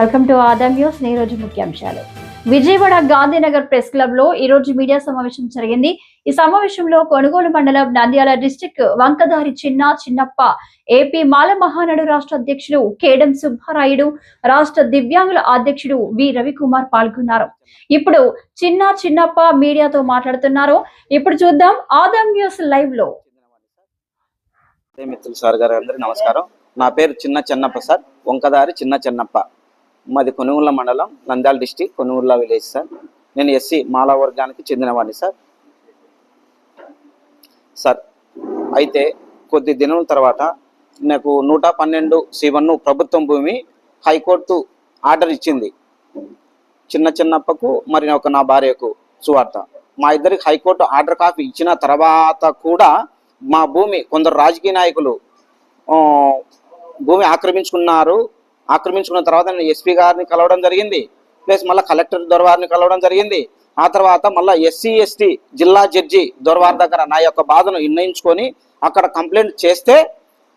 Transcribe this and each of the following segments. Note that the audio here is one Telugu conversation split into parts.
వెల్కమ్ టు ఆదాం న్యూస్ ఈ రోజు ముఖ్యాంశాలు. విజయవాడ గాంధీనగర్ ప్రెస్ క్లబ్లో ఈ రోజు మీడియా సమావేశం జరిగింది. ఈ సమావేశంలో కొనుగోలు మండలం నంద్యాల డిస్టిక్ వంకదారి చిన్న చిన్నప్ప ఏపీ మాల మహానాడు రాష్ట్ర అధ్యక్షుడు కేడం సుబ్బారాయుడు రాష్ట్ర దివ్యాంగుల అధ్యక్షుడు వి. రవికుమార్ పాల్గొన్నారు. ఇప్పుడు చిన్న చిన్నప్ప మీడియాతో మాట్లాడుతున్నారు. ఇప్పుడు చూద్దాం ఆదాం న్యూస్ లైవ్లో మిత్రులు సార్ గారు అందరికీ నమస్కారం. నా పేరు చిన్న చెన్నప్ప సార్. వంకదారి చిన్న చెన్నప్ప. మాది కొనుగోళ్ళ మండలం నంద్యాల డిస్టిక్ కొనుగోళ్ళ విలేజ్ సార్. నేను ఎస్సీ మాలా వర్గానికి చెందినవాడిని సార్. సార్ అయితే కొద్ది దినం తర్వాత నాకు నూట పన్నెండు సీవన్ను ప్రభుత్వం భూమి హైకోర్టు ఆర్డర్ ఇచ్చింది. చిన్న చిన్నప్పకు మరి ఒక నా భార్యకు సువార్త. మా ఇద్దరికి హైకోర్టు ఆర్డర్ కాపీ ఇచ్చిన తర్వాత కూడా మా భూమి కొందరు రాజకీయ నాయకులు భూమి ఆక్రమించుకున్నారు. ఆక్రమించుకున్న తర్వాత నేను ఎస్పీ గారిని కలవడం జరిగింది. ప్లస్ మళ్ళీ కలెక్టర్ దొరవారిని కలవడం జరిగింది. ఆ తర్వాత మళ్ళీ ఎస్సీ ఎస్టీ జిల్లా జడ్జి దొరవారి దగ్గర నా యొక్క బాధను నిర్ణయించుకొని అక్కడ కంప్లైంట్ చేస్తే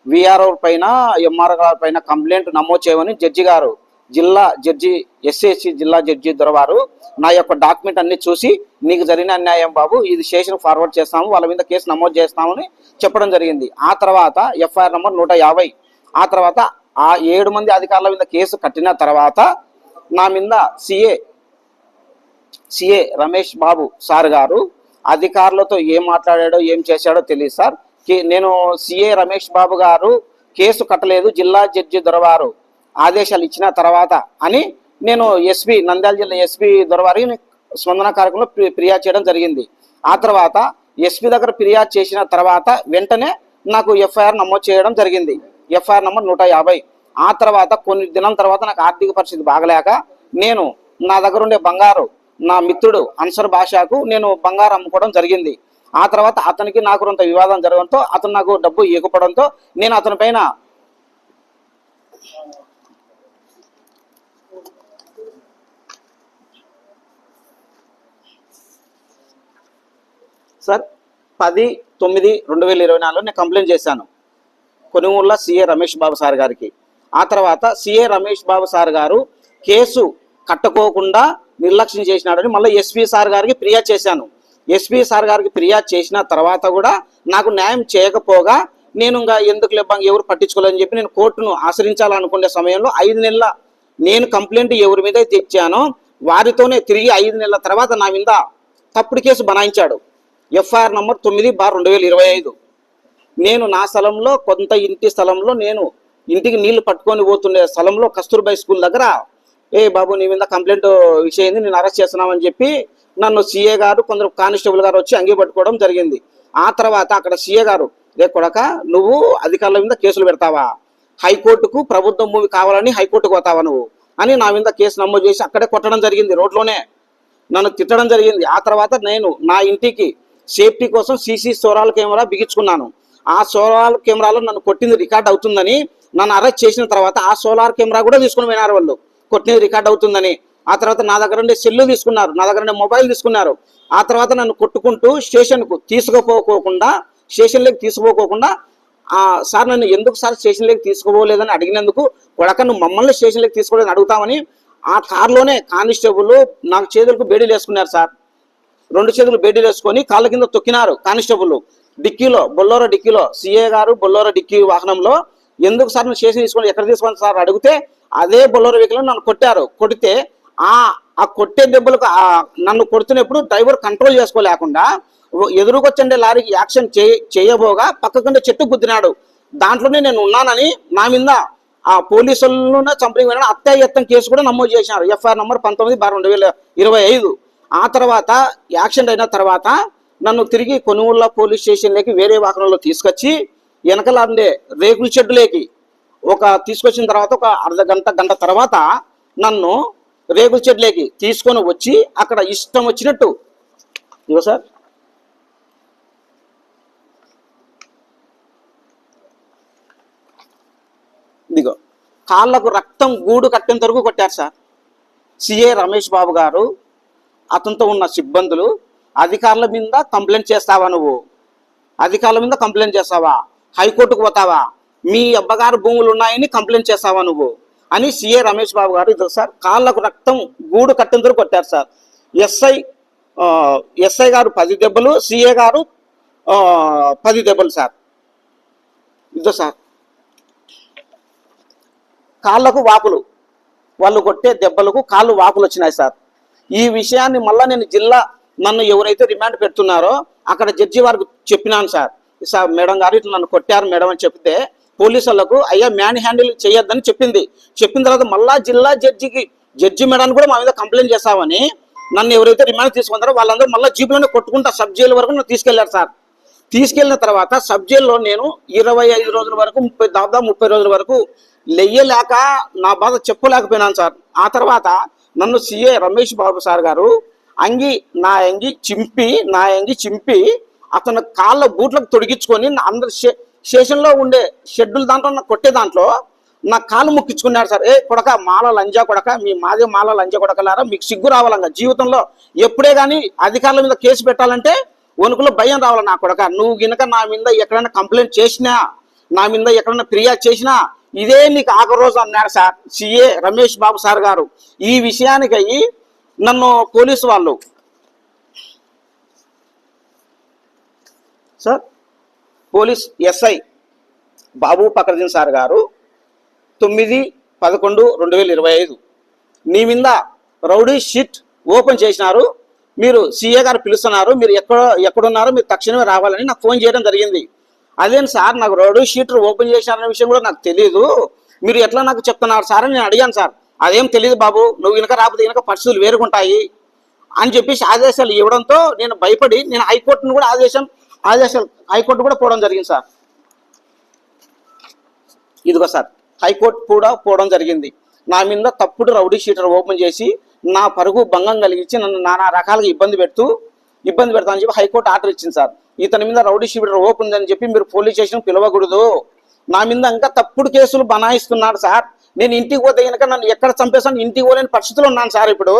విఆర్ఓ పైన ఎంఆర్ గారి పైన కంప్లైంట్ నమోదు చేయమని జడ్జి గారు జిల్లా జడ్జి ఎస్సీ జిల్లా జడ్జి దొరవారు నా యొక్క డాక్యుమెంట్ అన్ని చూసి నీకు జరిగిన అన్యాయం బాబు ఇది స్టేషన్ ఫార్వర్డ్ చేస్తాము వాళ్ళ మీద కేసు నమోదు చేస్తామని చెప్పడం జరిగింది. ఆ తర్వాత ఎఫ్ఐఆర్ నంబర్ నూట యాభై. ఆ తర్వాత ఆ ఏడు మంది అధికారుల మీద కేసు కట్టిన తర్వాత నా మీద CA CA Ramesh Babu sir garu అధికారులతో ఏం మాట్లాడాడో ఏం చేశాడో తెలియదు సార్. నేను సిఏ రమేష్ బాబు గారు కేసు కట్టలేదు జిల్లా జడ్జి దొరవారు ఆదేశాలు ఇచ్చిన తర్వాత అని నేను ఎస్పీ నంద్యాల జిల్లా ఎస్పీ దొరవారి స్పందన కార్యక్రమంలో ఫిర్యాదు చేయడం జరిగింది. ఆ తర్వాత ఎస్పీ దగ్గర ఫిర్యాదు చేసిన తర్వాత వెంటనే నాకు ఎఫ్ఐఆర్ నమోదు చేయడం జరిగింది. ఎఫ్ఐఆర్ నెంబర్ నూట యాభై. ఆ తర్వాత కొన్ని దినం తర్వాత నాకు ఆర్థిక పరిస్థితి బాగలేక నేను నా దగ్గర ఉండే బంగారు నా మిత్రుడు అన్సర్ భాషకు నేను బంగారు అమ్ముకోవడం జరిగింది. ఆ తర్వాత అతనికి నాకు కొంత వివాదం జరగడంతో అతను నాకు డబ్బు ఇవ్వకపోవడంతో నేను అతని పైన సార్ పది తొమ్మిది రెండు వేల ఇరవై నాలుగులో నేను కంప్లైంట్ చేశాను. కొనుగోళ్ళ సిఏ రమేష్ బాబు సార్ గారికి. ఆ తర్వాత CA Ramesh Babu sir garu case కట్టుకోకుండా నిర్లక్ష్యం చేసినాడని మళ్ళీ ఎస్పీ సార్ గారికి ఫిర్యాదు చేశాను. ఎస్పీ సార్ గారికి ఫిర్యాదు చేసిన తర్వాత కూడా నాకు న్యాయం చేయకపోగా నేను ఇంకా ఎందుకు లేబ్బా ఎవరు పట్టించుకోలేదని చెప్పి నేను కోర్టును ఆశ్రయించాలనుకునే సమయంలో ఐదు నెలల నేను కంప్లైంట్ ఎవరి మీద తెచ్చానో వారితోనే తిరిగి ఐదు నెలల తర్వాత నా మీద తప్పుడు కేసు బనాయించాడు. ఎఫ్ఐఆర్ నంబర్ తొమ్మిది బార్ రెండు వేల ఇరవై ఐదు. నేను నా స్థలంలో కొంత ఇంటి స్థలంలో నేను ఇంటికి నీళ్ళు పట్టుకొని పోతుండే స్థలంలో కస్తూర్బాయ్ స్కూల్ దగ్గర ఏ బాబు నీ మీద కంప్లైంట్ విషయం నేను అరెస్ట్ చేస్తున్నామని చెప్పి నన్ను సీఏ గారు కొందరు కానిస్టేబుల్ గారు వచ్చి అంగీ పట్టుకోవడం జరిగింది. ఆ తర్వాత అక్కడ సీఏ గారు రే కొడక నువ్వు అధికారుల మీద కేసులు పెడతావా? హైకోర్టుకు ప్రభుత్వం భూమి కావాలని హైకోర్టుకు పోతావా నువ్వు? అని నా మీద కేసు నమోదు చేసి అక్కడే కొట్టడం జరిగింది రోడ్లోనే. నన్ను తిట్టడం జరిగింది. ఆ తర్వాత నేను నా ఇంటికి సేఫ్టీ కోసం సీసీ సోరాల కెమెరా బిగించుకున్నాను. ఆ సోలార్ కెమెరాలో నన్ను కొట్టింది రికార్డ్ అవుతుందని నన్ను అరెస్ట్ చేసిన తర్వాత ఆ సోలార్ కెమెరా కూడా తీసుకుని పోయినారు వాళ్ళు. కొట్టినది రికార్డ్ అవుతుందని. ఆ తర్వాత నా దగ్గర ఉండే సెల్లు తీసుకున్నారు. నా దగ్గర ఉండే మొబైల్ తీసుకున్నారు. ఆ తర్వాత నన్ను కొట్టుకుంటూ స్టేషన్కు తీసుకుపోకోకుండా స్టేషన్లోకి తీసుకుపోకోకుండా ఆ సార్ నన్ను ఎందుకు సార్ స్టేషన్లోకి తీసుకుపోలేదని అడిగినందుకు కొడక నువ్వు మమ్మల్ని స్టేషన్లోకి తీసుకోలేదని అడుగుతామని ఆ కార్లోనే కానిస్టేబుల్ నాకు చేతులకు బేడీలు వేసుకున్నారు సార్. రెండు చేతులు బేడీలు వేసుకొని కాళ్ళ కింద తొక్కినారు కానిస్టేబుల్. డిక్కీలో బొల్లోరో డిక్కీలో సిఏ గారు బొల్లోరో డిక్కీ వాహనంలో ఎందుకు సార్ నువ్వు స్టేషన్ తీసుకొని ఎక్కడ తీసుకోండి సార్ అడిగితే అదే బొల్లోరో వెహికల్ నన్ను కొట్టారు. కొడితే ఆ ఆ కొట్టే దెబ్బలకు నన్ను కొడుతున్నప్పుడు డ్రైవర్ కంట్రోల్ చేసుకోలేకుండా ఎదురుకొచ్చండే లారీకి యాక్షన్ చేయ చేయబోగా పక్కకుండే చెట్టు గుద్దినాడు. దాంట్లోనే నేను ఉన్నానని నా మీద ఆ పోలీసులను చంపడం వెళ్ళిన అత్యాయత్నం కేసు కూడా నమోదు చేసినారు. ఎఫ్ఐఆర్ నంబర్ పంతొమ్మిది బార్ రెండు వేల ఇరవై ఐదు. ఆ తర్వాత యాక్సిడెంట్ అయిన తర్వాత నన్ను తిరిగి కొనుగోళ్ళ పోలీస్ స్టేషన్లోకి వేరే వాహనంలో తీసుకొచ్చి వెనకల ఉండే రేకుల షెడ్డులోకి ఒక తీసుకొచ్చిన తర్వాత ఒక అర్ధ గంట గంట తర్వాత నన్ను రేకుల షెడ్లోకి తీసుకొని వచ్చి అక్కడ ఇష్టం వచ్చినట్టు. ఇగో సార్. ఇదిగో కాళ్ళకు రక్తం గూడు కట్టేంత వరకు కొట్టారు సార్. సిఏ రమేష్ బాబు గారు అతనితో ఉన్న సిబ్బందులు అధికారుల మీద కంప్లైంట్ చేస్తావా నువ్వు? అధికారుల మీద కంప్లైంట్ చేస్తావా? హైకోర్టుకు పోతావా? మీ అబ్బగారు భూములు ఉన్నాయని కంప్లైంట్ చేస్తావా నువ్వు? అని సిఏ రమేష్ బాబు గారు ఇది సార్ కాళ్ళకు రక్తం గూడు కట్టిందరు కొట్టారు సార్. ఎస్ఐ ఎస్ఐ గారు పది దెబ్బలు సిఏ గారు పది దెబ్బలు సార్. ఇదో సార్. కాళ్ళకు వాపులు వాళ్ళు కొట్టే దెబ్బలకు కాళ్ళు వాపులు వచ్చినాయి సార్. ఈ విషయాన్ని మళ్ళా నేను జిల్లా నన్ను ఎవరైతే రిమాండ్ పెడుతున్నారో అక్కడ జడ్జి వారికి చెప్పినాను సార్. సార్ మేడం గారు ఇట్లా నన్ను కొట్టారు మేడం అని చెప్తే పోలీసు వాళ్ళకు అయ్యా మ్యాన్ హ్యాండిల్ చేయొద్దని చెప్పింది. చెప్పిన తర్వాత మళ్ళా జిల్లా జడ్జికి జడ్జి మేడం కూడా మా మీద కంప్లైంట్ చేస్తామని నన్ను ఎవరైతే రిమాండ్ తీసుకున్నారో వాళ్ళందరూ మళ్ళీ జీపులోనే కొట్టుకుంటా సబ్ జైలు వరకు నన్ను తీసుకెళ్ళారు సార్. తీసుకెళ్ళిన తర్వాత సబ్ జైల్లో నేను ఇరవై ఐదు రోజుల వరకు ముప్పై దాదాపు ముప్పై రోజుల వరకు లెయ్యలేక నా బాధ చెప్పలేకపోయినాను సార్. ఆ తర్వాత నన్ను సిఏ రమేష్ బాబు సార్ గారు అంగి నా అంగి చింపి నా అంగి చింపి అతను కాళ్ళ బూట్లకు తొడిగించుకొని నా అందరు స్టేషన్లో ఉండే షెడ్యూల్ దాంట్లో నా కొట్టే దాంట్లో నా కాలు ముక్కించుకున్నాడు సార్. ఏ కొడక మాల లంజా కొడక మీ మాదే మాల లంజా కొడకలారా? మీకు సిగ్గు రావాలంగా. జీవితంలో ఎప్పుడే కానీ అధికారుల మీద కేసు పెట్టాలంటే వణుకులో భయం రావాలి నా కొడక? నువ్వు గినక నా మీద ఎక్కడైనా కంప్లైంట్ చేసినా నా మీద ఎక్కడైనా ఫిర్యాదు చేసినా ఇదే నీకు ఆఖరి రోజు అన్నాడు sir. CA Ramesh Babu sir garu. ఈ విషయానికి అయ్యి నన్ను పోలీసు వాళ్ళు. సార్ పోలీస్ ఎస్ఐ బాబు పకర్జీన్ సార్ గారు తొమ్మిది పదకొండు రెండు వేల ఇరవై ఐదు. నీ మీద రౌడీ షీట్ ఓపెన్ చేసినారు. మీరు సీఏ గారు పిలుస్తున్నారు. మీరు ఎక్కడ ఎక్కడున్నారో మీరు తక్షణమే రావాలని నాకు ఫోన్ చేయడం జరిగింది. అదేం సార్ నాకు రౌడీ షీట్ ఓపెన్ చేశారనే విషయం కూడా నాకు తెలియదు మీరు ఎట్లా నాకు చెప్తున్నారు సార్ అని నేను అడిగాను సార్. అదేం తెలియదు బాబు. నువ్వు వెనక రాకపోతే వెనక పరిస్థితులు వేరుగుంటాయి అని చెప్పేసి ఆదేశాలు ఇవ్వడంతో నేను భయపడి నేను హైకోర్టును కూడా ఆదేశం ఆదేశాలు హైకోర్టు కూడా పోవడం జరిగింది సార్. ఇదిగో సార్ హైకోర్టు కూడా పోవడం జరిగింది. నా మీద తప్పుడు రౌడీ షీటర్ ఓపెన్ చేసి నా పరుగు భంగం కలిగించి నన్ను నానా రకాలుగా ఇబ్బంది పెడుతూ ఇబ్బంది పెడతానని చెప్పి హైకోర్టు ఆర్డర్ ఇచ్చింది సార్. ఇతని మీద రౌడీ షీటర్ ఓపెన్ ఉందని చెప్పి మీరు పోలీస్ స్టేషన్ పిలవకూడదు. నా మీద ఇంకా తప్పుడు కేసులు బనాయిస్తున్నాడు సార్. నేను ఇంటికి పోతే కనుక నన్ను ఎక్కడ చంపేస్తాను ఇంటికి పోలేని పరిస్థితిలో ఉన్నాను సార్ ఇప్పుడు.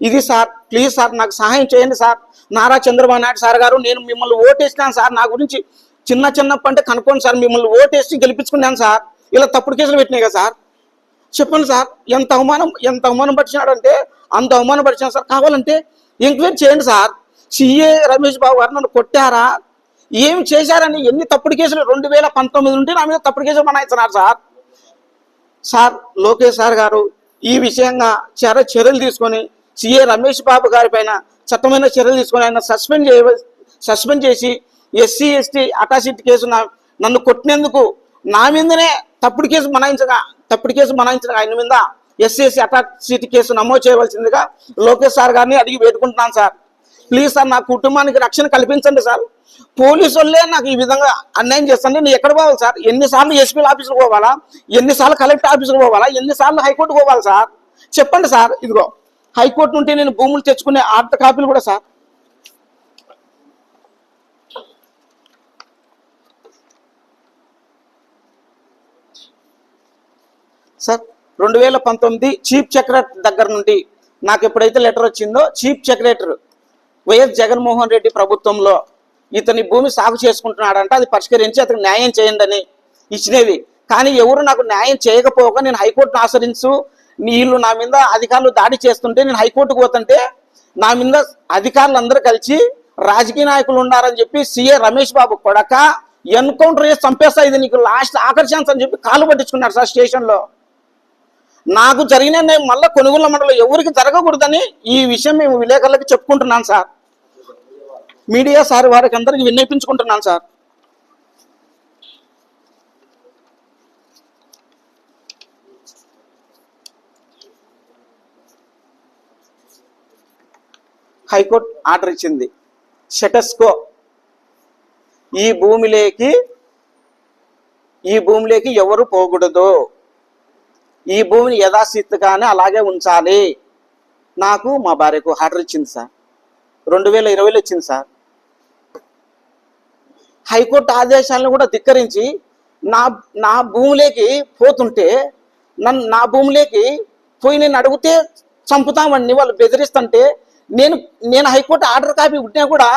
ఇది సార్ ప్లీజ్ సార్ నాకు సహాయం చేయండి సార్. నారా చంద్రబాబు నాయుడు సార్ గారు నేను మిమ్మల్ని ఓటేసినాను సార్. నా గురించి చిన్న చిన్నప్ప అంటే కనుక్కోండి సార్ మిమ్మల్ని ఓటేసి గెలిపించుకున్నాను సార్. ఇలా తప్పుడు కేసులు పెట్టినాయి కదా సార్. చెప్పండి సార్ ఎంత అవమానం ఎంత అవమానం పరిచినాడంటే అంత అవమానం పరిచినాడు సార్. కావాలంటే ఎంక్వైరీ చేయండి సార్. సిఏ రమేష్ బాబు గారు నన్ను కొట్టారా? ఏం చేశారని ఎన్ని తప్పుడు కేసులు? రెండు వేల పంతొమ్మిది నుండి నా మీద తప్పుడు కేసులు బనాయిస్తున్నారు sir. Sir Lokesh sir garu ఈ విషయంగా చర చర్యలు తీసుకొని సిఏ రమేష్ బాబు గారి పైన చట్టమైన చర్యలు తీసుకొని ఆయన సస్పెండ్ చేయ సస్పెండ్ చేసి ఎస్సీ ఎస్టీ అటాసిటీ కేసు నన్ను కొట్టినందుకు నా మీదనే తప్పుడు కేసు మనాయించగా తప్పుడు కేసు మనాయించగా ఆయన మీద ఎస్సీ ఎస్సీ అటాసిటీ కేసు నమోదు చేయవలసిందిగా లోకేష్ సార్ గారిని అడిగి వేడుకుంటున్నాను సార్. ప్లీజ్ సార్ నా కుటుంబానికి రక్షణ కల్పించండి సార్. పోలీసు వాళ్ళే నాకు ఈ విధంగా అన్యాయం చేస్తాను నేను ఎక్కడ పోవాలి సార్? ఎన్నిసార్లు ఎస్పీ ఆఫీసుకు పోవాలా? ఎన్నిసార్లు కలెక్టర్ ఆఫీసుకు పోవాలా? ఎన్నిసార్లు హైకోర్టుకు పోవాలి సార్? చెప్పండి సార్ ఇదిగో. హైకోర్టు నుండి నేను భూములు తెచ్చుకునే ఆర్థిక కాపీలు కూడా సార్. సార్ రెండు వేల పంతొమ్మిది చీఫ్ సెక్రటరీ దగ్గర నుండి నాకు ఎప్పుడైతే లెటర్ వచ్చిందో chief secretary YS Jaganmohan Reddy ప్రభుత్వంలో ఇతని భూమి సాగు చేసుకుంటున్నాడంట అది పరిష్కరించి అతనికి న్యాయం చేయండి అని ఇచ్చినవి. కానీ ఎవరు నాకు న్యాయం చేయకపోగా నేను హైకోర్టును ఆశ్రయించు వీళ్ళు నా మీద అధికారులు దాడి చేస్తుంటే నేను హైకోర్టుకు పోతుంటే నా మీద అధికారులు అందరూ కలిసి రాజకీయ నాయకులు ఉన్నారని చెప్పి సీఏ రమేష్ బాబు కొడక ఎన్కౌంటర్ చేసి చంపేస్తా ఇది నీకు లాస్ట్ ఆకర్షణ అని చెప్పి కాలు పట్టించుకున్నారు సార్ స్టేషన్లో. నాకు జరిగిన నేను మళ్ళీ కొనుగోలు మండలం ఎవరికి జరగకూడదని ఈ విషయం మేము విలేకరులకు చెప్పుకుంటున్నాను సార్. మీడియా సార్ వారికి అందరికి విన్నపించుకుంటున్నాను సార్. హైకోర్టు ఆర్డర్ ఇచ్చింది. షటస్కో ఈ భూమిలోకి ఈ భూమిలోకి ఎవరు పోకూడదు. ఈ భూమిని యథాస్థితిగానే అలాగే ఉంచాలి. నాకు మా భార్యకు ఆర్డర్ ఇచ్చింది సార్. రెండు వేల ఇరవైలో ఇచ్చింది సార్. హైకోర్టు ఆదేశాలను కూడా ధిక్కరించి నా నా భూమిలోకి పోతుంటే నన్ను నా భూమిలోకి పోయి నేను అడిగితే చంపుతామండి వాళ్ళు బెదిరిస్తుంటే నేను నేను హైకోర్టు ఆర్డర్ కాపీ ఉంటే కూడా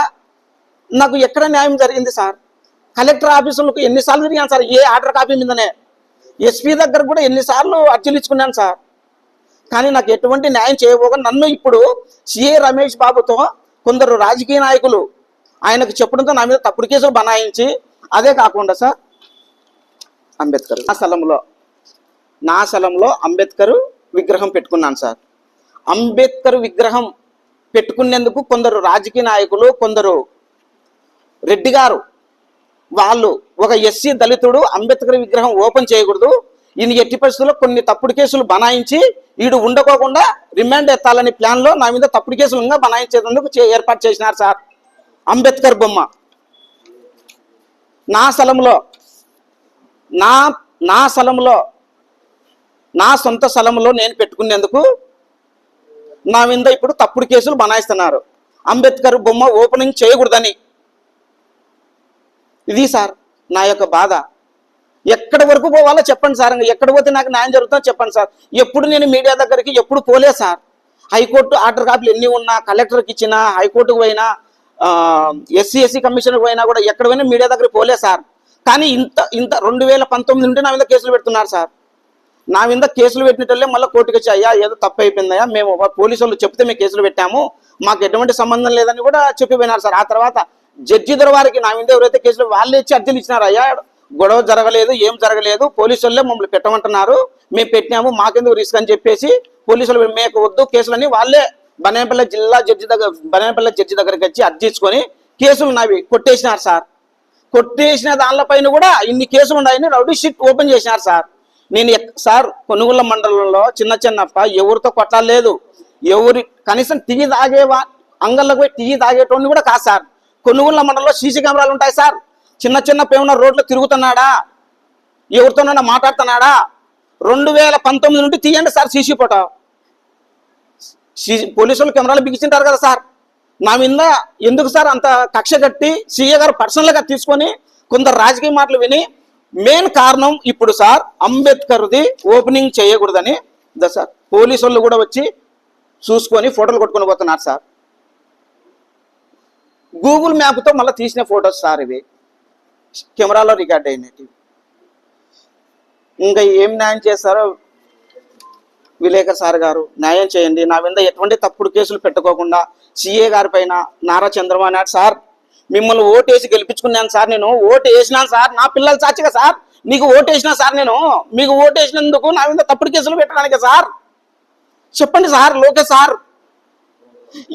నాకు ఎక్కడ న్యాయం జరిగింది సార్? కలెక్టర్ ఆఫీసులకు ఎన్నిసార్లు తిరిగాను సార్? ఏ ఆర్డర్ కాపీ మీదనే? ఎస్పీ దగ్గర కూడా ఎన్నిసార్లు అర్జీలు ఇచ్చుకున్నాను సార్. కానీ నాకు ఎటువంటి న్యాయం చేయబోగా నన్ను ఇప్పుడు సిఏ రమేష్ బాబుతో కొందరు రాజకీయ నాయకులు ఆయనకు చెప్పడంతో నా మీద తప్పుడు కేసులు బనాయించి అదే కాకుండా సార్ అంబేద్కర్ నా స్థలంలో నా స్థలంలో అంబేద్కర్ విగ్రహం పెట్టుకున్నాను సార్. అంబేద్కర్ విగ్రహం పెట్టుకునేందుకు కొందరు రాజకీయ నాయకులు కొందరు రెడ్డి గారు వాళ్ళు ఒక ఎస్సీ దళితుడు అంబేద్కర్ విగ్రహం ఓపెన్ చేయకూడదు. ఈయన ఎట్టి పరిస్థితుల్లో కొన్ని తప్పుడు కేసులు బనాయించి వీడు ఉండకోకుండా రిమాండ్ ఎత్తాలని ప్లాన్లో నా మీద తప్పుడు కేసులు ఇంకా బనాయించేందుకు చే- ఏర్పాటు చేసినారు సార్. అంబేద్కర్ బొమ్మ. నా స్థలంలో నా నా స్థలంలో నా సొంత స్థలంలో నేను పెట్టుకునేందుకు నా మీద ఇప్పుడు తప్పుడు కేసులు బనాయిస్తున్నారు. అంబేద్కర్ బొమ్మ ఓపెనింగ్ చేయకూడదని ఇది సార్ నా యొక్క బాధ. ఎక్కడ వరకు పోవాలో చెప్పండి సార్ ఇంకా ఎక్కడ పోతే నాకు న్యాయం జరుగుతుందో చెప్పండి సార్. ఎప్పుడు నేను మీడియా దగ్గరికి ఎప్పుడు పోలే సార్. హైకోర్టు ఆర్డర్ కాపీలు ఎన్ని ఉన్నా కలెక్టర్కి ఇచ్చినా హైకోర్టుకు పోయినా ఎస్సీ ఎస్సీ కమిషన్కి పోయినా కూడా ఎక్కడ పోయినా మీడియా దగ్గరికి పోలే సార్. కానీ ఇంత ఇంత రెండు వేల పంతొమ్మిది నుండి నా మీద కేసులు పెడుతున్నారు సార్. నా మీద కేసులు పెట్టినట్లే మళ్ళీ కోర్టుకి వచ్చి అయ్యా ఏదో తప్పు అయిపోయిందయ్యా మేము పోలీసు వాళ్ళు చెప్తే మేము కేసులు పెట్టాము మాకు ఎటువంటి సంబంధం లేదని కూడా చెప్పిపోయినారు సార్. ఆ తర్వాత జడ్జి దొరవారికి నా మీద ఎవరైతే కేసులు వాళ్ళే ఇచ్చి అర్జీలు ఇచ్చినారు అయ్యా గొడవ జరగలేదు ఏం జరగలేదు పోలీసులే మమ్మల్ని పెట్టమంటున్నారు మేము పెట్టినాము మాకెందుకు రిస్క్ అని చెప్పేసి పోలీసులు మేము వద్దు కేసులని వాళ్ళే బనేపల్లి జిల్లా జడ్జి దగ్గర బనేపల్లి జడ్జి దగ్గరికి వచ్చి అర్జీ ఇచ్చుకొని కేసులు నావి కొట్టేసినారు సార్. కొట్టేసిన దానిపైన కూడా ఇన్ని కేసులు ఉన్నాయని రౌడీ షీట్ ఓపెన్ చేసినారు సార్. నేను సార్ కొనుగోల మండలంలో చిన్న చిన్నప్ప ఎవరితో కొట్టలేదు ఎవరి కనీసం తిగి తాగేవా అంగళ్ళకు పోయి టీ తాగేటోని కూడా కాదు సార్. కొనుగోళ్ళ మండలంలో సీసీ కెమెరాలు ఉంటాయి సార్. చిన్న చిన్న పేమున రోడ్లో తిరుగుతున్నాడా? ఎవరితోనైనా మాట్లాడుతున్నాడా? రెండు వేల పంతొమ్మిది నుండి తీయండి సార్ సీసీ ఫోటో. పోలీసులు కెమెరాలు బిగించింటారు కదా సార్. నా మీద ఎందుకు సార్ అంత కక్ష కట్టి సీఏ గారు పర్సనల్గా తీసుకొని కొందరు రాజకీయ మాటలు విని మెయిన్ కారణం ఇప్పుడు సార్ అంబేద్కర్ది ఓపెనింగ్ చేయకూడదని సార్. పోలీసు కూడా వచ్చి చూసుకొని ఫోటోలు కొట్టుకొని పోతున్నారు సార్. గూగుల్ మ్యాప్తో మళ్ళీ తీసిన ఫొటోస్ సార్ ఇవి. కెమెరాలో రికార్డ్ అయినవి ఇంకా ఏం న్యాయం చేస్తారో విలేకర్ సార్ గారు న్యాయం చేయండి. నా మీద ఎటువంటి తప్పుడు కేసులు పెట్టుకోకుండా సిఏ గారి పైన నారా చంద్రబాబు నాయుడు సార్ మిమ్మల్ని ఓటు వేసి గెలిపించుకున్నాను సార్ నేను. ఓటు వేసినాను సార్. నా పిల్లలు సాక్షిగా సార్. మీకు ఓటు వేసినా సార్ నేను. మీకు ఓటు వేసినందుకు నా మీద తప్పుడు కేసులు పెట్టడానికి సార్. చెప్పండి సార్ లోకేష్ సార్.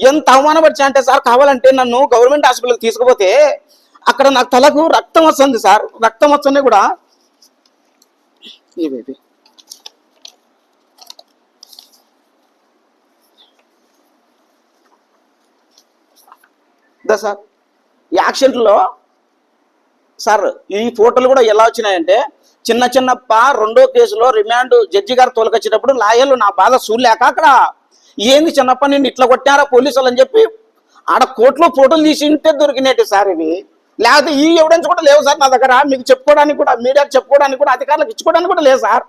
ఎంత అవమానపరిచా అంటే సార్ కావాలంటే నన్ను గవర్నమెంట్ హాస్పిటల్కి తీసుకుపోతే అక్కడ నాకు తలకు రక్తం వస్తుంది సార్ రక్తం వస్తుంది కూడా. ఇవేవి సార్ ఈ యాక్సిడెంట్లో సార్ ఈ ఫోటోలు కూడా ఎలా వచ్చినాయంటే చిన్న చిన్నప్ప రెండో కేసులో రిమాండ్ జడ్జి గారు తోలకొచ్చేటప్పుడు లాయర్లు నా బాధ చూడలేక అక్కడ ఏంది చిన్నప్ప నిన్ను ఇట్లా కొట్టారా పోలీసులు అని చెప్పి ఆడ కోర్టులో ఫోటోలు తీసి ఇంటే దొరికినట్టు సార్ ఇవి. లేకపోతే ఈ ఎవిడెన్స్ కూడా లేవు సార్ నా దగ్గర. మీకు చెప్పుకోవడానికి కూడా మీడియాకి చెప్పుకోవడానికి కూడా అధికారులకు ఇచ్చుకోవడానికి కూడా లేదు సార్.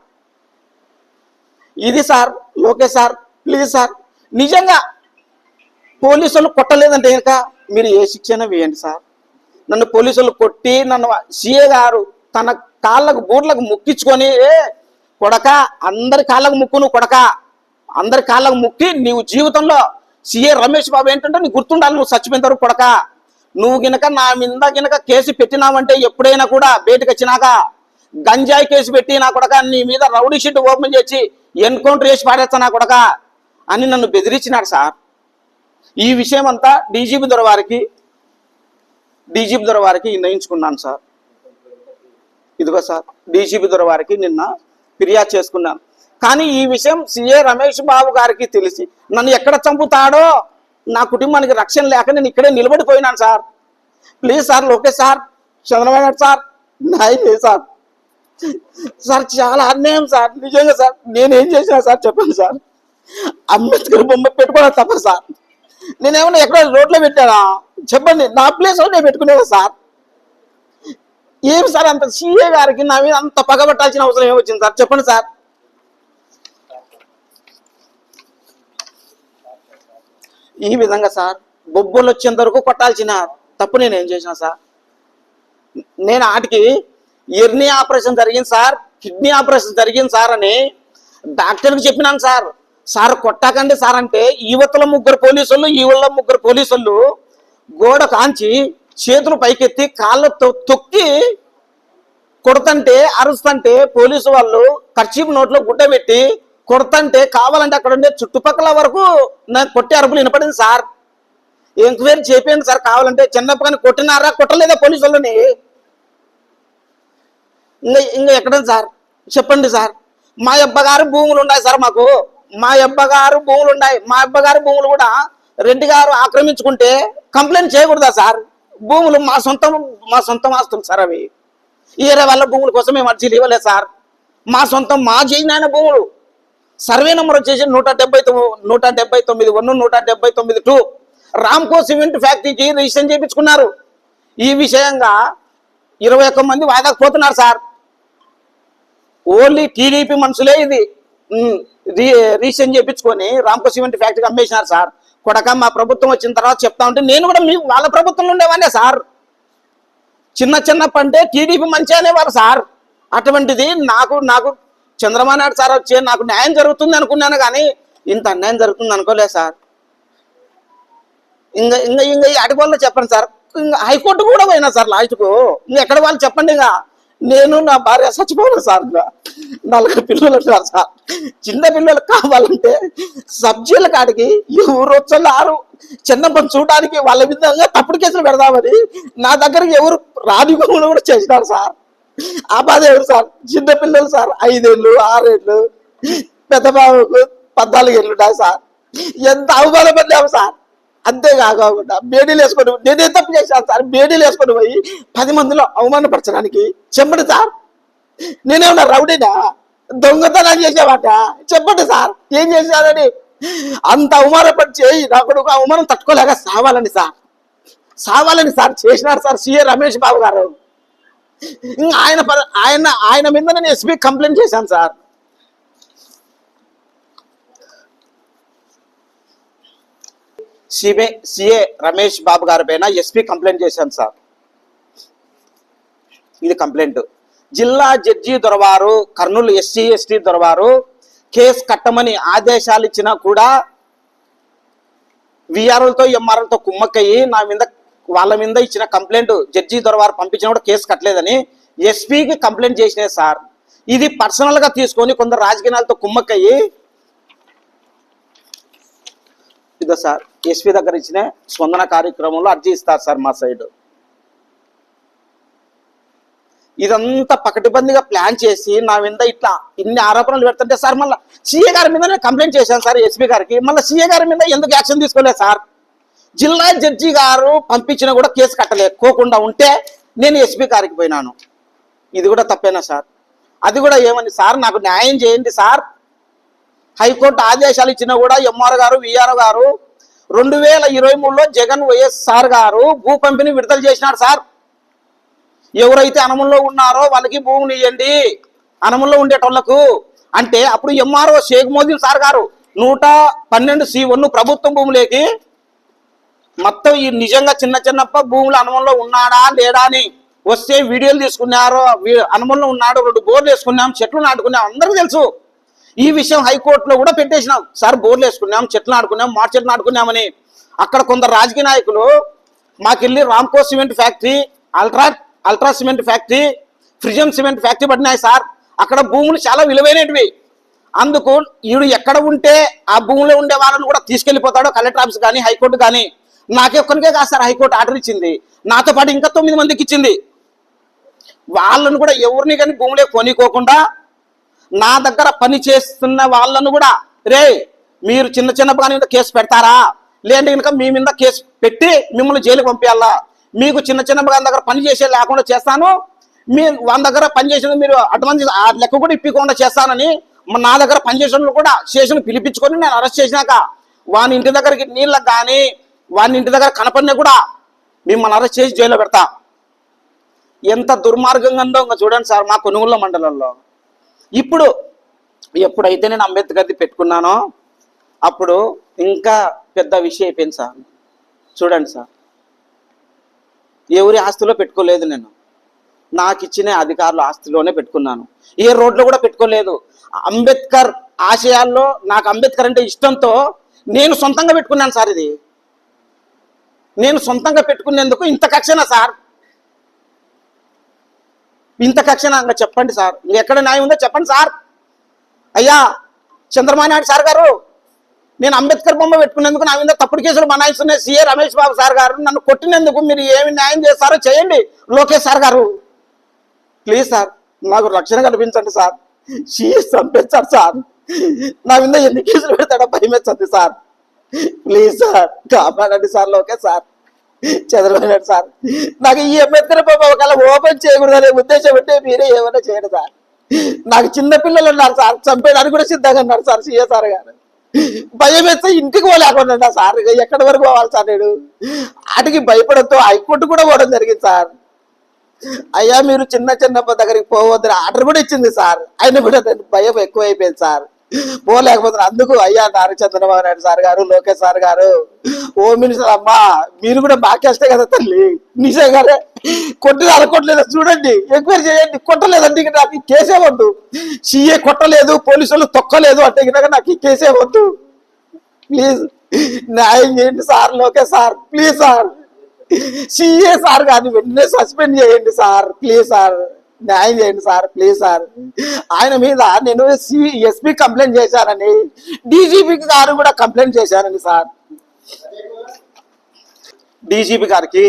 ఇది sir Lokesh sir please sir. నిజంగా పోలీసులు కొట్టలేదంటే ఇంకా మీరు ఏ శిక్షణ వేయండి సార్? నన్ను పోలీసులు కొట్టి నన్ను సీఏ గారు తన కాళ్ళకు బూట్లకు ముక్కించుకొని కొడక అందరి కాళ్ళకు ముక్కును కొడక అందరి కాళ్ళకు ముక్కి నీవు జీవితంలో సీఏ రమేష్ బాబు ఏంటంటే నీకు గుర్తుండాలి నువ్వు చచ్చిపోయిన వరకు కొడక. నువ్వు గినక నా మీద గినక కేసు పెట్టినావంటే ఎప్పుడైనా కూడా బయటకు వచ్చినాక గంజాయి కేసు పెట్టి నా కొడక నీ మీద రౌడీ షీట్ ఓపెన్ చేసి ఎన్కౌంటర్ చేసి పాడేస్తా నా కొడక అని నన్ను బెదిరించినాడు సార్. ఈ విషయం అంతా డీజీపీ దొర వారికి డీజీపీ దొర వారికి నిర్ణయించుకున్నాను సార్. ఇదిగో సార్ డీజీపీ దొర వారికి నిన్న ఫిర్యాదు చేసుకున్నాను. కానీ ఈ విషయం సీఏ రమేష్ బాబు గారికి తెలిసి నన్ను ఎక్కడ చంపుతాడో? నా కుటుంబానికి రక్షణ లేక నేను ఇక్కడే నిలబడిపోయినాను sir. Please sir Lokesh sir Chandrababu Naidu sir నాయనే సార్. సార్ చాలా అన్యాయం సార్ నిజంగా సార్ నేనేం చేసినా సార్ చెప్పండి సార్. అంబేద్కర్ బొమ్మ పెట్టుకోవడం తప్ప సార్. నేనేమన్నా ఎక్కడ రోడ్లో పెట్టానా? చెప్పండి నా ప్లేస్లో నేను పెట్టుకునేదా సార్? ఏమి సార్ అంత సీఏ గారికి నా మీద అంత పగబట్టాల్సిన అవసరం ఏమొచ్చింది సార్? చెప్పండి సార్. ఈ విధంగా సార్. బొబ్బులు వచ్చేంత వరకు కొట్టాల్సిన తప్పు నేను ఏం చేసిన సార్. నేను ఆటికి ఎర్నీ ఆపరేషన్ జరిగింది సార్. కిడ్నీ ఆపరేషన్ జరిగింది సార్ అని డాక్టర్కి చెప్పినాను సార్. సార్ కొట్టాకండి సార్ అంటే ఈవతల ముగ్గురు పోలీసులు ఈవల ముగ్గురు పోలీసులు గోడ కాంచి చేతులు పైకెత్తి కాళ్ళతో తొక్కి కొడతంటే అరుస్తుంటే పోలీసు వాళ్ళు ఖర్చీపు నోట్లో గుడ్డ పెట్టి కొడతంటే కావాలంటే అక్కడ ఉండే చుట్టుపక్కల వరకు నాకు కొట్టే అరుపులు వినపడింది సార్. ఎంక్వైరీ చేయండి సార్ కావాలంటే చిన్నప్ప కానీ కొట్టినారా కొట్టలేదా పోలీసు వాళ్ళని ఇంకా ఇంకా ఎక్కడ సార్? చెప్పండి సార్. మా అబ్బగారు భూములు ఉన్నాయి సార్ మాకు. మా అబ్బగారు భూములు ఉన్నాయి. మా అబ్బగారు భూములు కూడా రెడ్డి గారు ఆక్రమించుకుంటే కంప్లైంట్ చేయకూడదా సార్? భూములు మా సొంతం మా సొంతం ఆస్తులు సార్ అవి. ఈరే వాళ్ళ భూముల కోసం మేము అర్జీలు ఇవ్వలేదు సార్. మా సొంతం మా జైనాయన భూములు. సర్వే నెంబర్ వచ్చేసి నూట డెబ్బై తొమ్మిది నూట డెబ్బై తొమ్మిది వన్ నూట డెబ్బై తొమ్మిది టూ. రామ్కో సిమెంట్ ఫ్యాక్టరీకి రిజిస్ట్రేషన్ చేయించుకున్నారు. ఈ విషయంగా ఇరవై ఒక్క మంది వాయిదాకు పోతున్నారు సార్. ఓన్లీ టీడీపీ మనుషులే ఇది. రిజిస్ట్రేషన్ రీ- రీసెంట్ చేయించుకొని రామ్కో సిమెంట్ ఫ్యాక్టరీకి అమ్మేసినారు సార్. కొడక మా ప్రభుత్వం వచ్చిన తర్వాత చెప్తా ఉంటే నేను కూడా మీ వాళ్ళ ప్రభుత్వంలో ఉండేవాడినే సార్. చిన్న చిన్న పంటే టీడీపీ మంచి అనేవారు సార్. అటువంటిది నాకు నాకు చంద్రబాబు నాయుడు సార్ వచ్చే నాకు న్యాయం జరుగుతుంది అనుకున్నాను కానీ ఇంత అన్యాయం జరుగుతుంది అనుకోలేదు సార్. ఇంకా ఇంకా ఇంకా ఈ అడిగోళ్ళు చెప్పండి సార్. ఇంకా హైకోర్టు కూడా పోయినా సార్ లాస్ట్కు ఇంకా ఎక్కడ వాళ్ళు చెప్పండి ఇంకా నేను నా భార్య చచ్చిపోను సార్ ఇంకా నలుగురు పిల్లలు ఉంటారు సార్. చిన్న పిల్లలు కావాలంటే సబ్జీల కాడికి ఎవరు వచ్చారు చిన్నప్పటి చూడడానికి వాళ్ళ విధంగా తప్పుడు కేసులు పెడదామని నా దగ్గరికి ఎవరు రాదు కూడా చేసినారు సార్. ఆ బాధ ఎవరు సార్ చిన్నపిల్లలు సార్ ఐదేళ్ళు ఆరేళ్ళు పెద్ద బాబుకు పద్నాలుగు ఏళ్ళు సార్. ఎంత అవమానపడ్డాము సార్? అంతేకాకుండా బేడీలు వేసుకొని నేనే తప్పు చేశాను సార్. బేడీలు వేసుకొని పోయి పది మందిలో అవమానపరచడానికి చెప్పండి సార్. నేనేమన్నా రౌడీనా? దొంగతనాలు చేసేవాట? చెప్పండి సార్ ఏం చేశానని అంత అవమానపరిచి చేయి నా కొడుకు అవమానం తట్టుకోలేక సావాలని సార్. సావాలని సార్ చేసినారు సార్ సిఏ రమేష్ బాబు గారు. ఇంకా ఆయన ఆయన ఆయన మీద నేను ఎస్పీ కంప్లైంట్ చేశాను సార్. సిబే సిఏ రమేష్ బాబు గారి పైన ఎస్పీ కంప్లైంట్ చేశాను సార్. ఇది కంప్లైంట్ జిల్లా జడ్జి దొరవారు కర్నూలు ఎస్సీ ఎస్టీ దొరవారు కేసు కట్టమని ఆదేశాలు ఇచ్చినా కూడా విఆర్ఓలతో ఎంఆర్ఓలతో కుమ్మక్కయ్యి నా మీద వాళ్ళ మీద ఇచ్చిన కంప్లైంట్ జడ్జి దొరవారు పంపించిన కూడా కేసు కట్టలేదని ఎస్పీకి కంప్లైంట్ చేసినాయి సార్. ఇది పర్సనల్గా తీసుకొని కొందరు రాజకీయాలతో కుమ్మక్కయ్యి ఇదో సార్ ఎస్పీ దగ్గర ఇచ్చిన స్పందన కార్యక్రమంలో అర్జీ ఇస్తారు సార్ మా సైడ్. ఇదంతా పకటిబందిగా ప్లాన్ చేసి నా మీద ఇట్లా ఇన్ని ఆరోపణలు పెడుతుంటే సార్ మళ్ళీ సీఏ గారి మీద కంప్లైంట్ చేశాను సార్ ఎస్పీ గారికి. మళ్ళీ సీఏ గారి మీద ఎందుకు యాక్షన్ తీసుకోలేదు సార్? జిల్లా జడ్జి గారు పంపించినా కూడా కేసు కట్టలేకోకుండా ఉంటే నేను ఎస్పీ గారికి పోయినాను. ఇది కూడా తప్పేనా సార్? అది కూడా ఏమని సార్ నాకు న్యాయం చేయండి సార్. హైకోర్టు ఆదేశాలు ఇచ్చినా కూడా ఎంఆర్ గారు విఆర్ఓ గారు రెండు వేల ఇరవై మూడులో జగన్ వైఎస్ఆర్ గారు భూ పంపిణీ విడుదల చేసినారు సార్. ఎవరైతే అనములో ఉన్నారో వాళ్ళకి భూమిని ఇవ్వండి అనములో ఉండేటోళ్ళకు అంటే అప్పుడు ఎంఆర్ఓ షేక్ మోదీ సార్ గారు నూట పన్నెండు సి ప్రభుత్వం భూములేకి మొత్తం ఈ నిజంగా చిన్న చిన్నప్ప భూములు అనుమంలో ఉన్నాడా లేడా అని వస్తే వీడియోలు తీసుకున్నారు అనుమంలో ఉన్నాడు రెండు బోర్లు వేసుకున్నాం చెట్లు నాటుకున్నాం అందరికీ తెలుసు. ఈ విషయం హైకోర్టులో కూడా పెట్టేసినాం. సార్ బోర్లు వేసుకున్నాం చెట్లు నాటుకున్నాం మా చెట్లు నాటుకున్నామని. అక్కడ కొందరు రాజకీయ నాయకులు మాకెళ్ళి Ramco cement factory ultra ultra cement factory prism cement factory పడినాయి సార్. అక్కడ భూములు చాలా విలువైనటివి. అందుకు ఈడు ఎక్కడ ఉంటే ఆ భూమిలో ఉండే వాళ్ళని కూడా తీసుకెళ్ళిపోతాడో కలెక్టర్ ఆఫీస్ కానీ హైకోర్టు కానీ నాకే ఒక్కరికే కాదు సార్ హైకోర్టు ఆర్డర్ ఇచ్చింది. నాతో పాటు ఇంకా తొమ్మిది మందికి ఇచ్చింది. వాళ్ళను కూడా ఎవరిని కానీ భూములే కొనికోకుండా నా దగ్గర పని చేస్తున్న వాళ్ళను కూడా రే మీరు చిన్న చిన్న పని మీద కేసు పెడతారా? లేదంటే కనుక మీ మీద కేసు పెట్టి మిమ్మల్ని జైలుకి పంపించాలా మీకు చిన్న చిన్న పని దగ్గర పని చేసే లేకుండా చేస్తాను. మీ వాళ్ళ దగ్గర పని చేసిన మీరు అటువంటి ఆ లెక్క కూడా ఇప్పకుండా చేస్తానని నా దగ్గర పని చేసిన కూడా స్టేషన్ పిలిపించుకొని నేను అరెస్ట్ చేసినాక వాని ఇంటి దగ్గరికి నీళ్ళకి కానీ వాని ఇంటి దగ్గర కనపడినా కూడా మిమ్మల్ని అరెస్ట్ చేసి జైల్లో పెడతా. ఎంత దుర్మార్గంగా ఉందో ఇంకా చూడండి సార్ మా కొనుగోలు మండలంలో. ఇప్పుడు ఎప్పుడైతే నేను అంబేద్కర్ది పెట్టుకున్నానో అప్పుడు ఇంకా పెద్ద విషయం అయిపోయింది సార్. చూడండి సార్. ఎవరి ఆస్తిలో పెట్టుకోలేదు నేను. నాకు ఇచ్చిన అధికారుల ఆస్తిలోనే పెట్టుకున్నాను. ఏ రోడ్లో కూడా పెట్టుకోలేదు. అంబేద్కర్ ఆశయాల్లో నాకు అంబేద్కర్ అంటే ఇష్టంతో నేను సొంతంగా పెట్టుకున్నాను సార్ ఇది. నేను సొంతంగా పెట్టుకునేందుకు ఇంత కక్షణ సార్? ఇంత కక్షణ చెప్పండి సార్. ఎక్కడ న్యాయం ఉందో చెప్పండి సార్. అయ్యా చంద్రమానాయుడు సార్ గారు నేను అంబేద్కర్ బొమ్మ పెట్టుకునేందుకు నా మీద తప్పుడు కేసులు బనాయిస్తున్నాయి. సీఏ రమేష్ బాబు సార్ గారు నన్ను కొట్టినందుకు మీరు ఏమి న్యాయం చేస్తారో చేయండి. Lokesh sir garu please sir నాకు రక్షణ కల్పించండి సార్. సీఎస్ చంపేస్తారు సార్. నా మీద ఎన్ని కేసులు పెడతాడో భయమేస్తుంది సార్. ప్లీజ్ సార్ కాపాడండి sir okay sir. Chandrababu Naidu sir నాకు ఈ అంబేద్కర్ బాబు ఒకవేళ ఓపెన్ చేయకూడదనే ఉద్దేశం ఉంటే మీరే ఏమైనా చేయండి సార్. నాకు చిన్న పిల్లలు ఉన్నారు సార్ చంపేయడానికి కూడా సిద్ధంగా ఉన్నారు సార్ సీఏ సార్ గారు. భయం వేస్తే ఇంటికి పోలేకుండా సార్ ఎక్కడి వరకు పోవాలి సార్ నేను? వాటికి భయపడంతో హైకోర్టు కూడా పోవడం జరిగింది సార్. అయ్యా మీరు చిన్న చిన్న దగ్గరికి పోవద్దని ఆర్డర్ కూడా ఇచ్చింది సార్. ఆయన కూడా భయం ఎక్కువైపోయింది సార్. పోలేకపోతున్నా. అందుకు అయ్యా నారా చంద్రబాబు నాయుడు సార్ గారు లోకేష్ సార్ గారు ఓ మినిస్టర్ అమ్మా మీరు కూడా బాకేస్తే కదా తల్లి. నిజంగానే కొట్టలేదు. అనుకోవట్లేదు చూడండి ఎంక్వైరీ చేయండి. కొట్టలేదండి ఇక నాకు కేసే వద్దు. సీఏ కొట్టలేదు పోలీసులు తొక్కలేదు అంటే ఇక నాకు ఈ కేసే వద్దు. ప్లీజ్ న్యాయం చేయండి sir Lokesh sir please sir. CA sir కానీ వెంటనే సస్పెండ్ చేయండి సార్ ప్లీజ్ సార్. న్యాయం చేయండి సార్ ప్లీజ్ సార్. ఆయన మీద నేను ఎస్పీ కంప్లైంట్ చేశానని డీజీపీ గారు కూడా కంప్లైంట్ చేశానని సార్. డీజీపీ గారికి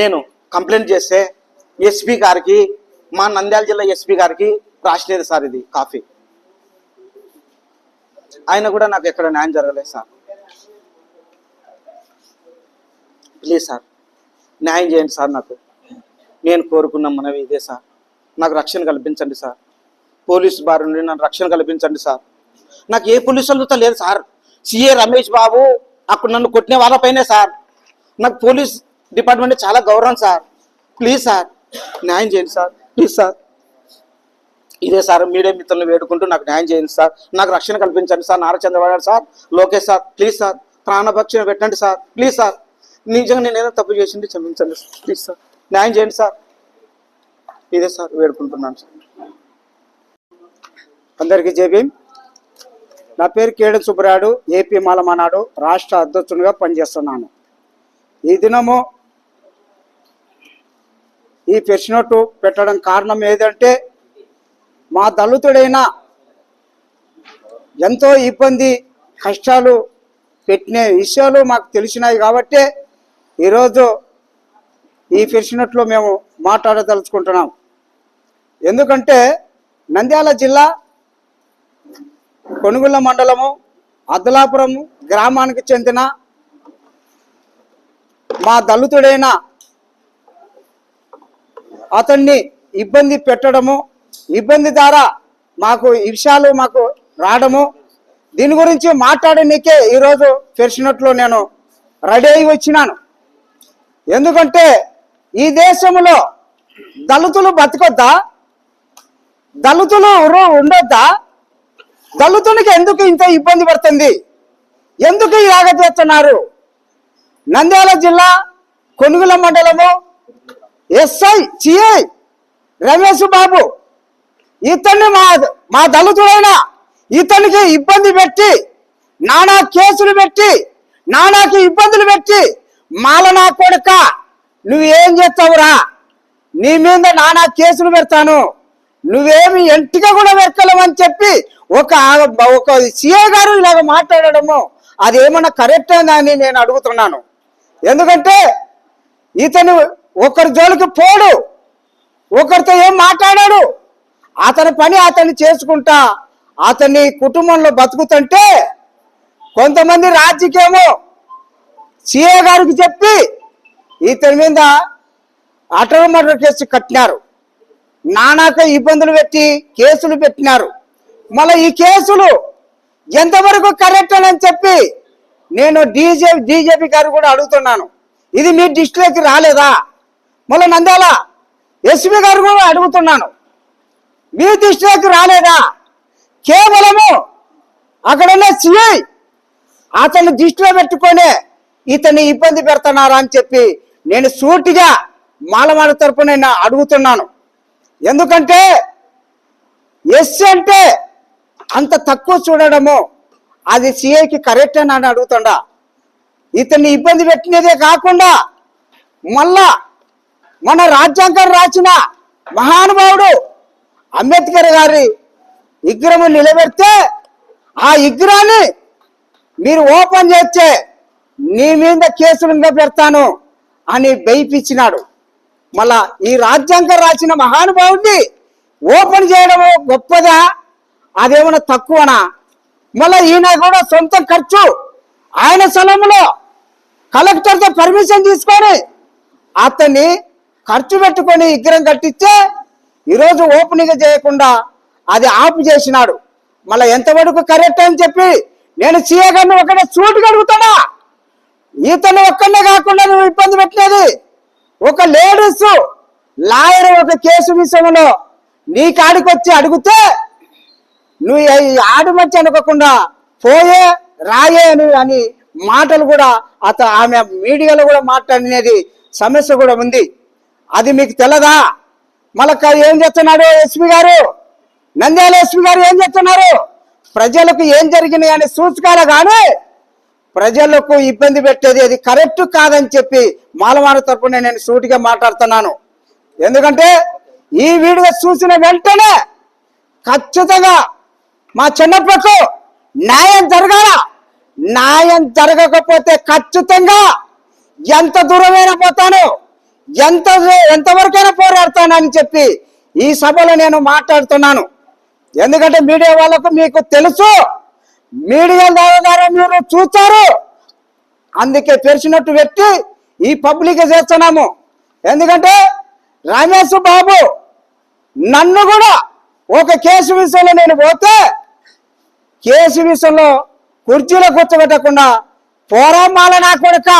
నేను కంప్లైంట్ చేస్తే ఎస్పీ గారికి మా నంద్యాల జిల్లా ఎస్పీ గారికి రాసినది సార్ ఇది కాఫీ. ఆయన కూడా నాకు ఎక్కడ న్యాయం జరగలేదు సార్. ప్లీజ్ సార్ న్యాయం చేయండి సార్ నాకు. నేను కోరుకున్న మనవి ఇదే సార్. నాకు రక్షణ కల్పించండి సార్. పోలీస్ బారి నుండి నాకు రక్షణ కల్పించండి సార్. నాకు ఏ పోలీసు వాళ్ళతో లేదు సార్. సిఏ రమేష్ బాబు అప్పుడు నన్ను కొట్టిన వాళ్ళపైనే సార్. నాకు పోలీస్ డిపార్ట్మెంట్ చాలా గౌరవం సార్. ప్లీజ్ సార్ న్యాయం చేయండి సార్. Please sir. ఇదే సార్ మీడియా మిత్రులను వేడుకుంటూ నాకు న్యాయం చేయండి సార్. నాకు రక్షణ కల్పించండి sir. Nara Chandrababu sir Lokesh sir please sir. ప్రాణభక్షణ పెట్టండి సార్. Please sir. నిజంగా నేను ఏదైనా తప్పు చేసింది క్షమించండి ప్లీజ్ సార్. న్యాయం చేయండి సార్. ఇదే సార్ వేడుకుంటున్నాను సార్. అందరికీ జేబీ నా పేరు కేడం సుబ్బరాయుడు ఏపీ మాలమనాడు రాష్ట్ర అధ్యక్షునిగా పనిచేస్తున్నాను. ఈ దినము ఈ ప్రెస్ నోటు పెట్టడం కారణం ఏదంటే మా దళితుడైన ఎంతో ఇబ్బంది కష్టాలు పెట్టిన విషయాలు మాకు తెలిసినాయి కాబట్టి ఈరోజు ఈ ప్రెస్ మేము మాట్లాడదలుచుకుంటున్నాం. ఎందుకంటే నంద్యాల జిల్లా కొనుగోల మండలము అద్దలాపురం గ్రామానికి చెందిన మా దళితుడైన అతన్ని ఇబ్బంది పెట్టడము ఇబ్బంది ద్వారా మాకు విషయాలు మాకు రావడము దీని గురించి మాట్లాడనీకే ఈరోజు పెరిచినట్లు నేను రెడీ అయి వచ్చినాను. ఎందుకంటే ఈ దేశంలో దళితులు బతకొద్దా? దళితులు ఉండొద్దా? దళితునికి ఎందుకు ఇంత ఇబ్బంది పడుతుంది? ఎందుకు ఇలాగ చేస్తున్నారు? నంద్యాల జిల్లా కొనుగోలు మండలము ఎస్ఐ సిఐ రమేష్ బాబు ఇతన్ని మా మా దళితుడైన ఇతనికి ఇబ్బంది పెట్టి నానా కేసులు పెట్టి నానాకి ఇబ్బందులు పెట్టి మాల నా కొడుక నువ్వేం చేస్తావురా? నీ మీద నానా కేసులు పెడతాను. నువ్వేమి ఎంటిగా కూడా వెక్కలేవని చెప్పి ఒక ఒక సిఏ గారు ఇలాగ మాట్లాడడము అది ఏమన్నా కరెక్ట్ అని నేను అడుగుతున్నాను. ఎందుకంటే ఇతను ఒకరి జోలికి పోడు. ఒకరితో ఏం మాట్లాడాడు? అతని పని అతన్ని చేసుకుంటా అతని కుటుంబంలో బతుకుతుంటే కొంతమంది రాజకీయము సిఏ గారికి చెప్పి ఇతని మీద అటల్ మర్డర్ కేసు కట్టినారు. నానాక ఇబ్బందులు పెట్టి కేసులు పెట్టినారు. మళ్ళీ ఈ కేసులు ఎంతవరకు కరెక్ట్ అని చెప్పి నేను డీజే డీజేపీ గారు కూడా అడుగుతున్నాను. ఇది మీ డిస్ట్రిక్ట్కి రాలేదా? మళ్ళీ నంద్యాల ఎస్పీ గారు కూడా అడుగుతున్నాను. మీ దృష్టిలోకి రాలేదా? కేవలము అక్కడున్న సిఐ అతన్ని దృష్టిలో పెట్టుకొని ఇతన్ని ఇబ్బంది పెడుతున్నారా అని చెప్పి నేను సూటిగా మాలమాల తరపున నేను అడుగుతున్నాను. ఎందుకంటే ఎస్ అంటే అంత తక్కువ చూడడము అది సిఐకి కరెక్ట్ అని అని అడుగుతుండా. ఇతన్ని ఇబ్బంది పెట్టినదే కాకుండా మళ్ళా మన రాజ్యాంగం రాసిన మహానుభావుడు అంబేద్కర్ గారి విగ్రహం నిలబెడితే ఆ విగ్రహాన్ని మీరు ఓపెన్ చేస్తే నీ మీద కేసులు ఇంకా పెడతాను. అని బెయిపిచ్చినాడు మళ్ళా ఈ రాజ్యాంగం రాసిన మహానుభావుడిని ఓపెన్ చేయడం గొప్పదా? అదేమన్నా తక్కువనా? మళ్ళా ఈయన కూడా సొంత ఖర్చు. ఆయన స్థలంలో కలెక్టర్తో పర్మిషన్ తీసుకొని అతన్ని ఖర్చు పెట్టుకొని విగ్రహం కట్టిస్తే ఈరోజు ఓపెనింగ్ చేయకుండా అది ఆపు చేసినాడు. మళ్ళీ ఎంతవరకు కరెక్ట్ అని చెప్పి నేను సీఏ గారిని ఒకటే సూటుగా అడుగుతాడా ఈతను ఒక్కనే కాకుండా నువ్వు ఇబ్బంది పెట్టలేదు. ఒక లేడీస్ లాయర్ ఒక కేసు విషయంలో నీ కాడికి వచ్చి అడిగితే నువ్వు ఈ ఆడు మంచి అనుకోకుండా పోయే రాయే అని అని మాటలు కూడా అత ఆమె మీడియాలో కూడా మాట్లాడినది సమస్య కూడా ఉంది. అది మీకు తెలదా? మళ్ళీ ఏం చేస్తున్నాడు ఎస్పీ గారు? నంద్యాల ఎస్పీ గారు ఏం చేస్తున్నారు? ప్రజలకు ఏం జరిగినాయి అనే సూచకాలు కానీ ప్రజలకు ఇబ్బంది పెట్టేది అది కరెక్ట్ కాదని చెప్పి మాలవాడ తరపున నేను సూటిగా మాట్లాడుతున్నాను. ఎందుకంటే ఈ వీడియో చూసిన వెంటనే ఖచ్చితంగా మా చిన్నప్పకు న్యాయం జరగాల. న్యాయం జరగకపోతే ఖచ్చితంగా ఎంత దూరమైనా పోతాను ఎంత ఎంతవరకైనా పోరాడతానని చెప్పి ఈ సభలో నేను మాట్లాడుతున్నాను. ఎందుకంటే మీడియా వాళ్ళకు మీకు తెలుసు. మీడియా ద్వారా మీరు చూస్తారు అందుకే తెరిచినట్టు వ్యక్తి ఈ పబ్లిక్ చేస్తున్నాము. ఎందుకంటే రమేష్ బాబు నన్ను కూడా ఒక కేసు విషయంలో నేను పోతే కేసు విషయంలో కుర్చీలో కూర్చోబెట్టకుండా పోరామాల నా కొడుక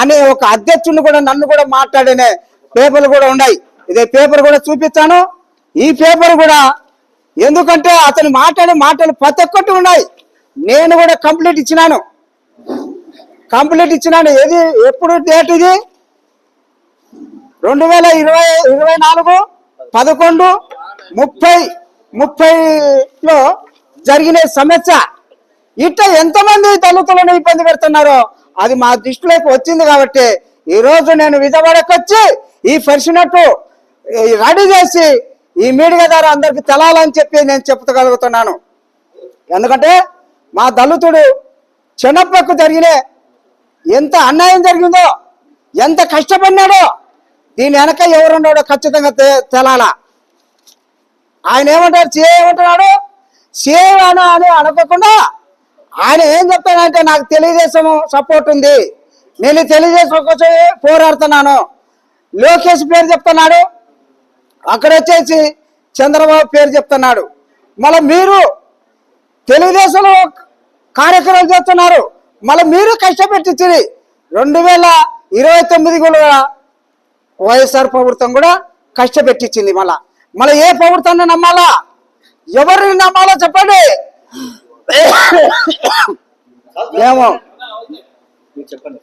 అనే ఒక అధ్యక్షుని కూడా నన్ను కూడా మాట్లాడనే పేపర్లు కూడా ఉన్నాయి. ఇదే పేపర్ కూడా చూపిస్తాను ఈ పేపర్ కూడా ఎందుకంటే అతను మాట్లాడే మాటలు ప్రతి ఒక్కటి ఉన్నాయి. నేను కూడా కంప్లీట్ ఇచ్చినాను. కంప్లీట్ ఇచ్చినాను. ఏది? ఎప్పుడు డేట్ ఇది? రెండు వేల ఇరవై ఇరవై నాలుగు పదకొండు ముప్పై ముప్పైలో జరిగిన సమస్య. ఇట్లా ఎంతమంది దళితులను ఇబ్బంది పెడుతున్నారో అది మా దృష్టిలోకి వచ్చింది కాబట్టి ఈరోజు నేను విజయవాడకొచ్చి ఈ పరిచినట్టు రెడీ చేసి ఈ మీడియా ద్వారా అందరికి తెలాలని చెప్పి నేను చెప్పుకోగలుగుతున్నాను ఎందుకంటే మా దళితుడు చిన్నప్పకు జరిగిన ఎంత అన్యాయం జరిగిందో ఎంత కష్టపడినాడో దీని వెనక ఎవరున్నాడో ఖచ్చితంగా తె- తెలాలా. ఆయన ఏమంటారు? సీఏ ఏమంటున్నాడు? అని అని అనుకోకుండా ఆయన ఏం చెప్తాడంటే నాకు తెలుగుదేశం సపోర్ట్ ఉంది. నేను తెలుగుదేశం కోసం పోరాడుతున్నాను. లోకేష్ పేరు చెప్తున్నాడు. అక్కడ వచ్చేసి చంద్రబాబు పేరు చెప్తున్నాడు. మళ్ళీ మీరు తెలుగుదేశంలో కార్యక్రమాలు చేస్తున్నారు. మళ్ళీ మీరు కష్టపెట్టించింది రెండు వేల ఇరవై తొమ్మిది కూడా వైఎస్ఆర్ ప్రభుత్వం కూడా కష్టపెట్టించింది మళ్ళా. మళ్ళీ ఏ ప్రభుత్వాన్ని నమ్మాలా? ఎవరిని నమ్మాలో చెప్పండి. ఏమో. చెప్పండి.